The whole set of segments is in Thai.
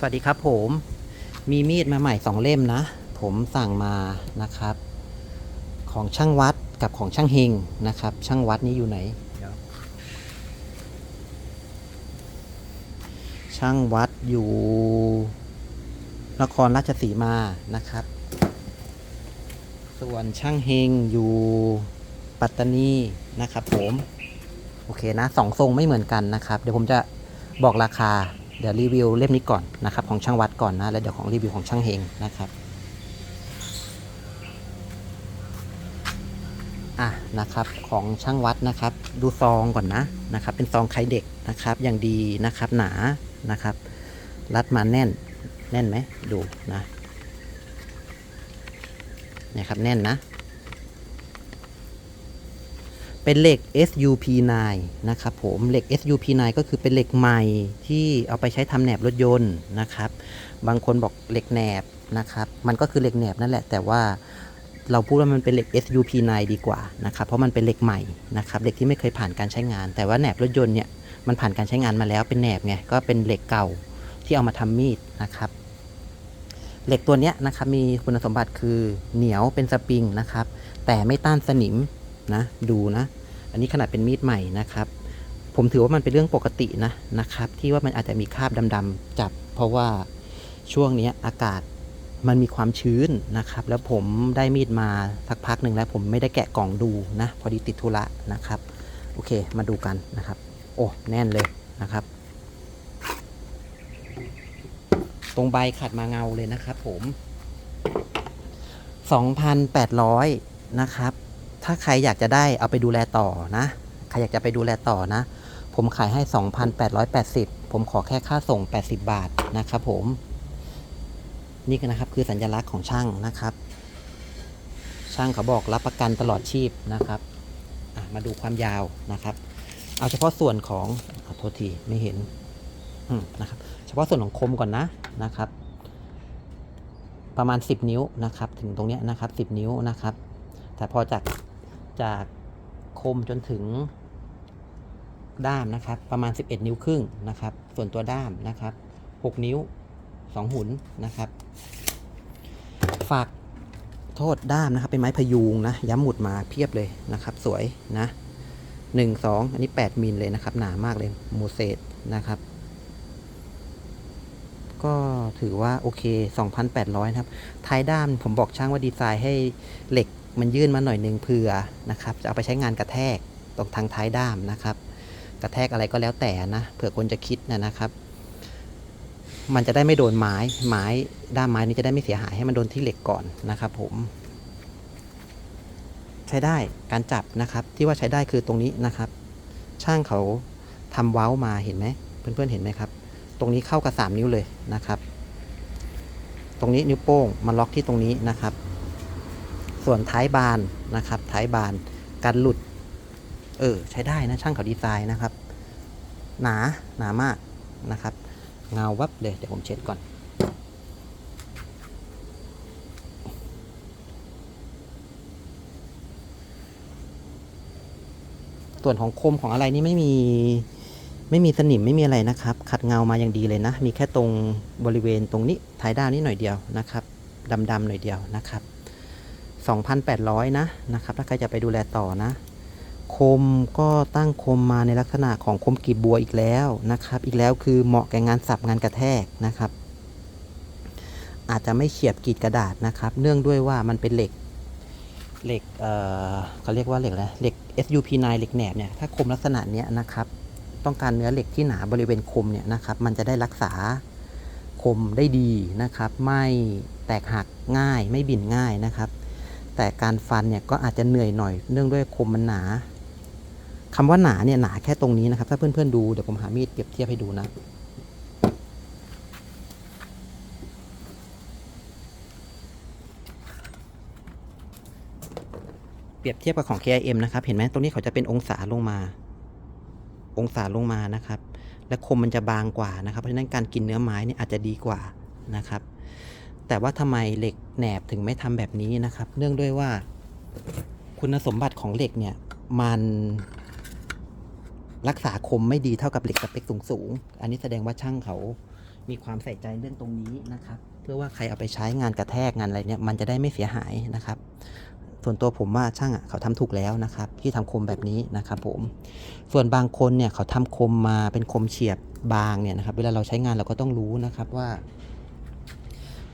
สวัสดีครับผมมีมีดมาใหม่สองเล่มนะ ผมสั่งมานะครับ ของช่างวัดกับของช่างเฮงนะครับ ช่างวัดนี้อยู่ไหนช่างวัดอยู่นครราชสีมานะครับ ส่วนช่างเฮงอยู่ปัตตานีนะครับ ผม โอเคนะสองทรงไม่เหมือนกันนะครับ เดี๋ยวผมจะบอกราคา เดี๋ยวรีวิวเล่มนี้ก่อนนะครับของช่างวัดก่อนนะแล้วเดี๋ยวของรีวิวของช่างเฮงนะครับอะนะครับของช่างวัดนะครับ ดูซองก่อนนะนะครับ เป็นซองไข่เด็กนะครับอย่างดีนะครับหนานะครับ รัดมาแน่นแน่นไหมดูนะเนี่ยครับแน่นนะ เป็นเหล็ก SUP9 นะครับผมเหล็ก SUP9 ก็คือเป็นเหล็กใหม่ที่เอาไปใช้ทำแหนบรถยนต์นะครับ บางคนบอกเหล็กแหนบนะครับ มันก็คือเหล็กแหนบนั่นแหละ แต่ว่าเราพูดว่ามันเป็นเหล็ก SUP9 ดีกว่านะครับ เพราะมันเป็นเหล็กใหม่นะครับเหล็กที่ไม่เคยผ่านการใช้งาน แต่ว่าแหนบรถยนต์เนี่ยมันผ่านการใช้งานมาแล้วเป็นแหนบไงก็เป็นเหล็กเก่าที่เอามาทำมีดนะครับเหล็กตัวนี้นะครับมีคุณสมบัติคือเหนียวเป็นสปริงนะครับแต่ไม่ต้านสนิม นะดูนะ อันนี้ขนาดเป็นมีดใหม่นะครับ ผมถือว่ามันเป็นเรื่องปกตินะนะครับ ที่ว่ามันอาจจะมีคราบดำๆจับ เพราะว่าช่วงนี้อากาศมันมีความชื้นนะครับ แล้วผมได้มีดมาสักพักหนึ่งแล้ว ผมไม่ได้แกะกล่องดูนะ พอดีติดธุระนะครับ โอเคมาดูกันนะครับ โอ้แน่นเลยนะครับ ตรงใบขัดมาเงาเลยนะครับผม 2,800 นะครับ ถ้าใครอยากจะได้เอาไปดูแลต่อนะ ใครอยากจะไปดูแลต่อนะ ผมขายให้ 2,880 ผมขอแค่ค่าส่ง 80 บาทนะครับผม นี่ก็นะครับ คือสัญลักษณ์ของช่างนะครับ ช่างเขาบอกรับประกันตลอดชีพนะครับมาดูความยาวนะครับ เอาเฉพาะส่วนของอโทษทีไม่เห็นนะครับ เฉพาะส่วนของคมก่อนนะนะครับ ประมาณ 10 นิ้วนะครับ ถึงตรงนี้นะครับ 10 นิ้วนะครับแต่พอจาก จากคมจนถึงด้ามนะครับ ประมาณ 11 นิ้วครึ่งนะครับ ส่วนตัวด้ามนะครับ 6 นิ้ว 2 หุนนะครับ ฝากโทษด้ามนะครับ เป็นไม้พยุงนะ ย้ำหมุดมาเพียบเลยนะครับ สวยนะ 1 2 อันนี้ 8 มิลเลยนะครับ หนามากเลยโมเสสนะครับ ก็ถือว่าโอเค 2,800 นะครับ ท้ายด้ามผมบอกช่างว่าดีไซน์ให้เหล็ก มันยื่นมาหน่อยหนึ่งเผื่อนะครับจะเอาไปใช้งานกระแทกตรงทางท้ายด้ามนะครับ กระแทกอะไรก็แล้วแต่นะเผื่อคนจะคิดนะนะครับ มันจะได้ไม่โดนไม้ไม้ด้ามไม้นี้จะได้ไม่เสียหายให้มันโดนที่เหล็กก่อนนะครับ ผม ใช้ได้การจับนะครับ ที่ว่าใช้ได้คือตรงนี้นะครับ ช่างเขาทำเว้ามาเห็นไหมเพื่อนๆเห็นไหมครับ ตรงนี้เข้ากับ3นิ้วเลยนะครับ ตรงนี้นิ้วโป้งมาล็อกที่ตรงนี้นะครับ ส่วนท้ายบานนะครับท้ายบานการหลุด เออ ใช้ได้นะช่างเขาดีไซน์นะครับ หนาหนามากนะครับ เงาวับเลย เดี๋ยวผมเช็ดก่อนส่วนของคมของอะไรนี่ไม่มีไม่มีสนิมไม่มีอะไรนะครับ ขัดเงามาอย่างดีเลยนะ มีแค่ตรงบริเวณตรงนี้ท้ายด้านนี้หน่อยเดียวนะครับดำๆหน่อยเดียวนะครับ 2,800 นะนะครับ ถ้าใครจะไปดูแลต่อนะ คมก็ตั้งคมมาในลักษณะของคมกรีบบัวอีกแล้วนะครับ อีกแล้วคือเหมาะแก่งานสับงานกระแทกนะครับ อาจจะไม่เฉียบกรีดกระดาษนะครับ เนื่องด้วยว่ามันเป็นเหล็กเหล็กเออเขาเรียกว่าเหล็กอะไรเหล็ก SUP9 เหล็กแหนบเนี่ยถ้าคมลักษณะเนี้ยนะครับ ต้องการเนื้อเหล็กที่หนาบริเวณคมเนี่ยนะครับ มันจะได้รักษาคมได้ดีนะครับ ไม่แตกหักง่ายไม่บิ่นง่ายนะครับ แต่การฟันเนี่ยก็อาจจะเหนื่อยหน่อยเนื่องด้วยคมมันหนาคำว่าหนาเนี่ยหนาแค่ตรงนี้นะครับ ถ้าเพื่อนๆดูเดี๋ยวผมหามีดเปรียบเทียบให้ดูนะเปรียบเทียบกับของ KIM นะครับ เห็นไหมตรงนี้เขาจะเป็นองศาลงมา องศาลงมานะครับ และคมมันจะบางกว่านะครับ เพราะฉะนั้นการกินเนื้อไม้เนี่ยอาจจะดีกว่านะครับ แต่ว่าทำไมเหล็กแหนบถึงไม่ทำแบบนี้นะครับ เนื่องด้วยว่าคุณสมบัติของเหล็กเนี่ยมันรักษาคมไม่ดีเท่ากับเหล็กสเปคสูงๆอันนี้แสดงว่าช่างเขามีความใส่ใจเรื่องตรงนี้นะครับ เพื่อว่าใครเอาไปใช้งานกระแทกงานอะไรเนี่ยมันจะได้ไม่เสียหายนะครับ ส่วนตัวผมว่าช่างอะเขาทำถูกแล้วนะครับ ที่ทำคมแบบนี้นะครับผม ส่วนบางคนเนี่ยเขาทำคมมาเป็นคมเฉียบบางเนี่ยนะครับ เวลาเราใช้งานเราก็ต้องรู้นะครับว่า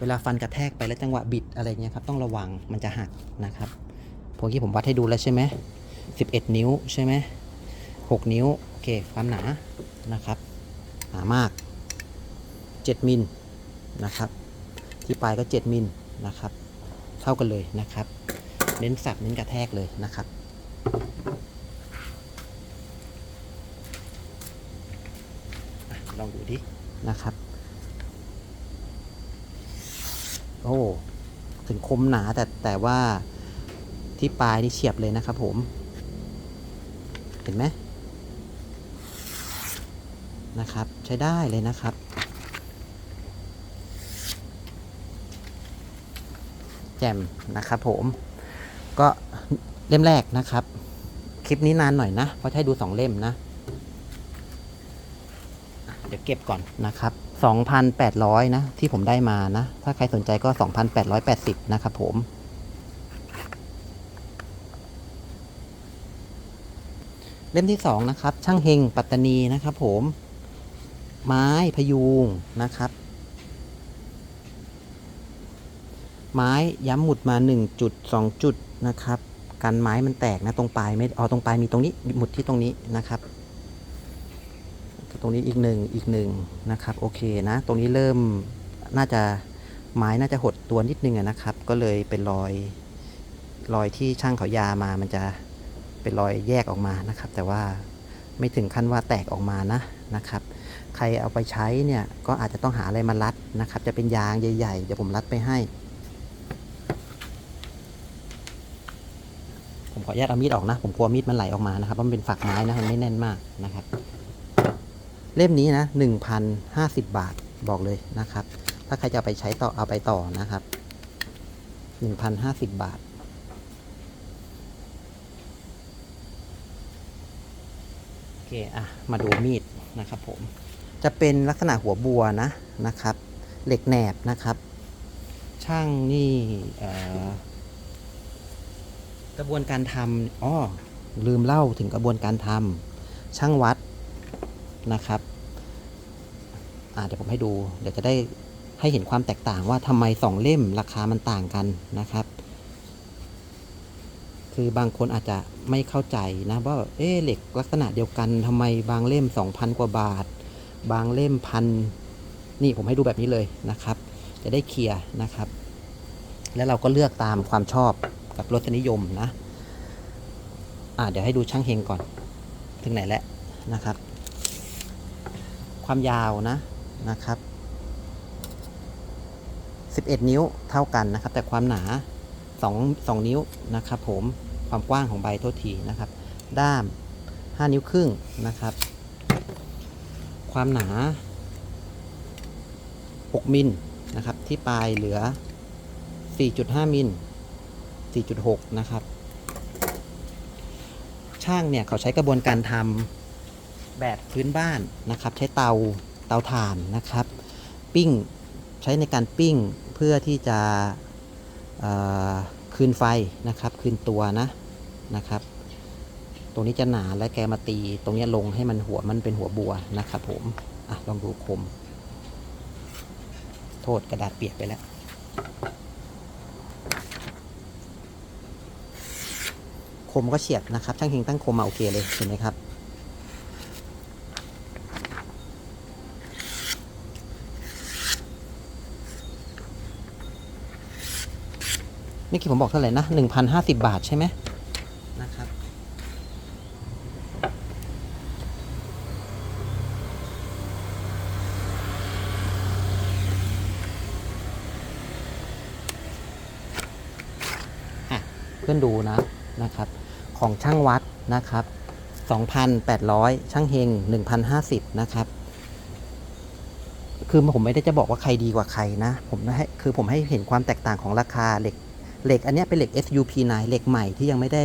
เวลาฟันกระแทกไปแล้วจังหวะบิดอะไรเงี้ยครับต้องระวังมันจะหักนะครับพวกที่ผมวัดให้ดูแล้วใช่ไหม11นิ้วใช่ไหม6นิ้วโอเคความหนานะครับหนามาก7มิลนะครับที่ปลายก็7มิลนะครับเท่ากันเลยนะครับเน้นสับเน้นกระแทกเลยนะครับลองดูดินะครับ โอ้ถึงคมหนาแต่แต่ว่าที่ปลายนี่เฉียบเลยนะครับผม เห็นไหมนะครับ ใช้ได้เลยนะครับ แจ่มนะครับผมก็เล่มแรกนะครับ คลิปนี้นานหน่อยนะ เพราะให้ดูสองเล่มนะ เดี๋ยวเก็บก่อนนะครับ2,800 นะ ที่ผมได้มานะ ถ้าใครสนใจก็ 2,880 นะครับผม เล่มที่ 2 นะครับ ช่างเฮงปัตตานีนะครับผม ไม้พยุงนะครับ ไม้ย้ำหมุดมา 1 จุด 2 จุดนะครับ กันไม้มันแตกนะ ตรงปลายไม่เอาตรงปลายมีตรงนี้หมุดที่ตรงนี้นะครับ รงนี้อีกหนึ่งอีกหนึ่งนะครับโอเคนะตรงนี้เริ่มน่าจะไม้น่าจะหดตัวนิดนึงนะครับ ก็เลยเป็นรอยรอยที่ช่างเขายามามันจะเป็นรอยแยกออกมานะครับ แต่ว่าไม่ถึงขั้นว่าแตกออกมานะนะครับ ใครเอาไปใช้เนี่ยก็อาจจะต้องหาอะไรมารัดนะครับ จะเป็นยางใหญ่ๆเดี๋ยวผมรัดไปให้ ผมขออนุญาตเอามีดออกนะ ผมกลัวมีดมันไหลออกมานะครับเพราะมันเป็นฝักไม้นะมันไม่แน่นมากนะครับ เล่มนี้นะ1,050 บาทบอกเลยนะครับ ถ้าใครจะไปใช้ต่อเอาไปต่อนะครับ1,050 บาท โอเค อะ มาดูมีดนะครับผม จะเป็นลักษณะหัวบัวนะนะครับ เหล็กแหนบนะครับ ช่างนี่กระบวนการทำอ้อลืมเล่าถึงกระบวนการทำช่างวัด นะครับเดี๋ยวผมให้ดู เดี๋ยวจะได้ให้เห็นความแตกต่างว่าทำไมสองเล่มราคามันต่างกันนะครับ คือบางคนอาจจะไม่เข้าใจนะว่าเอ๊ะเหล็กลักษณะเดียวกันทำไมบางเล่ม 2,000 กว่าบาท บางเล่มพันนี่ผมให้ดูแบบนี้เลยนะครับ จะได้เคลียร์นะครับ แล้วเราก็เลือกตามความชอบกับรสนิยมนะอ่าเดี๋ยวให้ดูช่างเฮงก่อน ถึงไหนแล้วนะครับ ความยาวนะนะครับ 11 นิ้วเท่ากันนะครับ แต่ความหนา 2 2 นิ้วนะครับ ผมความกว้างของใบโทษทีนะครับ ด้าม 5 นิ้วครึ่งนะครับ ความหนา 6 มิลนะครับ ที่ปลายเหลือ 4.5 มิล 4.6 นะครับ ช่างเนี่ยเขาใช้กระบวนการทำ แบบพื้นบ้านนะครับ ใช้เตาเตาถ่านนะครับ ปิ้งใช้ในการปิ้งเพื่อที่จะคืนไฟนะครับ คืนตัวนะนะครับ ตรงนี้จะหนาและแกมาตี ตรงนี้ลงให้มันหัวมันเป็นหัวบัวนะครับ ผมอะลองดูคม โทษกระดาษเปียกไปแล้วคมก็เฉียบนะครับ ช่างเฮงตั้งคมมาโอเคเลยเห็นไหมครับ เมื่อกี้ผมบอกเท่าไหร่นะหนึ่งพันห้าสิบบาทใช่ไหมนะครับอะเพื่อนดูนะนะครับ ของช่างวัดนะครับ 2,800 ช่างเฮง 1,050 นะครับคือผมไม่ได้จะบอกว่าใครดีกว่าใครนะ ผมให้คือผมให้เห็นความแตกต่างของราคาเหล็ก เหล็กอันนี้เป็นเหล็ก SUP9 เหล็กใหม่ที่ยังไม่ได้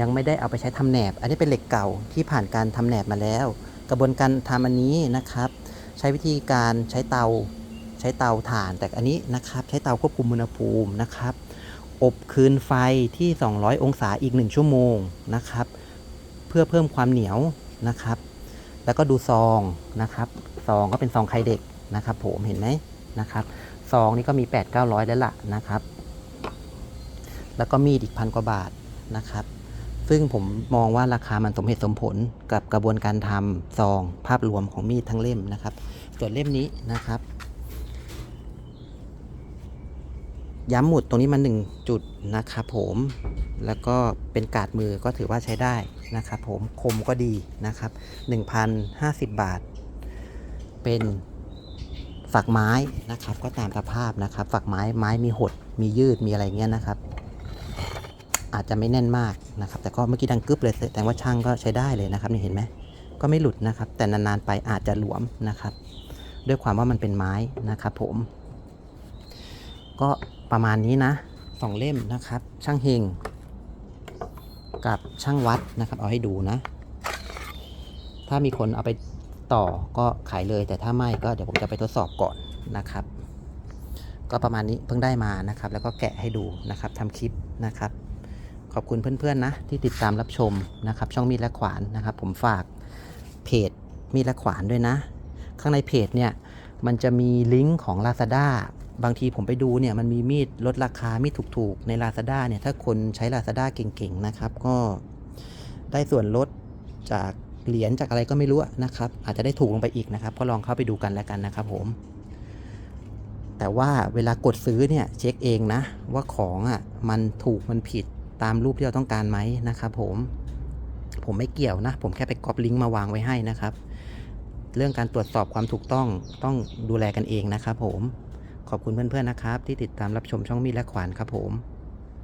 ยังไม่ได้เอาไปใช้ทำแหนบ อันนี้เป็นเหล็กเก่าที่ผ่านการทำแหนบมาแล้ว กระบวนการทำอันนี้นะครับ ใช้วิธีการใช้เตาใช้เตาถ่าน แต่อันนี้นะครับใช้เตาควบคุมอุณหภูมินะครับ อบคืนไฟที่ 200 องศาอีก 1 ชั่วโมงนะครับ เพื่อเพิ่มความเหนียวนะครับ แล้วก็ดูซองนะครับซองก็เป็นซองไข่เด็กนะครับ ผมเห็นไหมนะครับซองนี้ก็มี 8 9 0 0 แล้วล่ะนะครับ แล้วก็มีดอีกพันกว่าบาทนะครับ ซึ่งผมมองว่าราคามันสมเหตุสมผลกับกระบวนการทำซอง ภาพรวมของมีดทั้งเล่มนะครับ ส่วนเล่มนี้นะครับ ย้ำหมุดตรงนี้มา1จุดนะครับผมแล้วก็เป็นกาดมือก็ถือว่าใช้ได้นะครับผมคมก็ดีนะครับ 1,050 บาท เป็นฝักไม้นะครับ ก็ตามสภาพนะครับ ฝักไม้ไม้มีหดมียืดมีอะไรเงี้ยนะครับ อาจจะไม่แน่นมากนะครับ แต่ก็เมื่อกี้ดังกึบเลยแต่ว่าช่างก็ใช้ได้เลยนะครับนี่เห็นไหมก็ไม่หลุดนะครับ แต่นานๆไปอาจจะหลวมนะครับ ด้วยความว่ามันเป็นไม้นะครับผม ก็ประมาณนี้นะสองเล่มนะครับ ช่างเฮงกับช่างวัดนะครับ เอาให้ดูนะ ถ้ามีคนเอาไปต่อก็ขายเลย แต่ถ้าไม่ก็เดี๋ยวผมจะไปทดสอบก่อนนะครับ ก็ประมาณนี้เพิ่งได้มานะครับ แล้วก็แกะให้ดูนะครับทำคลิปนะครับ ขอบคุณเพื่อนๆนะที่ติดตามรับชมนะครับ ช่องมีดและขวานนะครับ ผมฝากเพจมีดและขวานด้วยนะ ข้างในเพจเนี่ยมันจะมีลิงก์ของ Lazada บางทีผมไปดูเนี่ยมันมีมีดลดราคามีดถูกๆ ใน Lazada เนี่ยถ้าคนใช้ Lazada เก่งๆนะครับ ก็ได้ส่วนลดจากเหรียญจากอะไรก็ไม่รู้นะครับ อาจจะได้ถูกลงไปอีกนะครับ ก็ลองเข้าไปดูกันแล้วกันนะครับผม แต่ว่าเวลากดซื้อเนี่ยเช็คเองนะ ว่าของอะมันถูกมันผิด ตามรูปที่เราต้องการไหมนะครับผม ผมไม่เกี่ยวนะ ผมแค่ไปก๊อปลิงก์มาวางไว้ให้นะครับ เรื่องการตรวจสอบความถูกต้องต้องดูแลกันเองนะครับผม ขอบคุณเพื่อนๆนะครับ ที่ติดตามรับชมช่องมีดและขวานครับผม